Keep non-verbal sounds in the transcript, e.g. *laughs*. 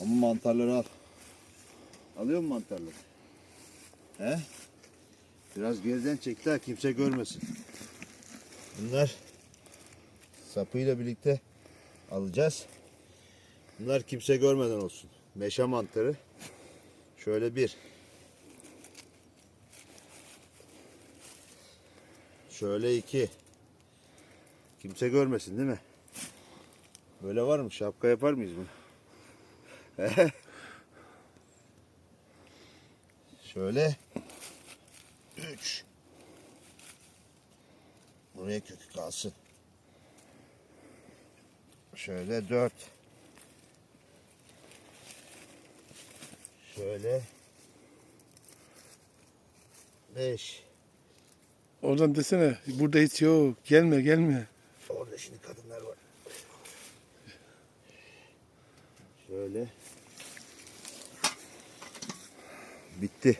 Ama mantarları al. Alıyor musun mantarları? He? Biraz geriden çek daha kimse görmesin. Bunlar sapıyla birlikte alacağız. Bunlar kimse görmeden olsun. Meşe mantarı. Şöyle bir. Şöyle iki. Kimse görmesin değil mi? Böyle var mı? Şapka yapar mıyız bunu? *laughs* Şöyle. Üç. Buraya kökü kalsın. Şöyle dört. Şöyle. Beş. Oradan desene burada hiç yok. Gelme gelme. Orada şimdi kadınlar var. Şöyle. Bitti.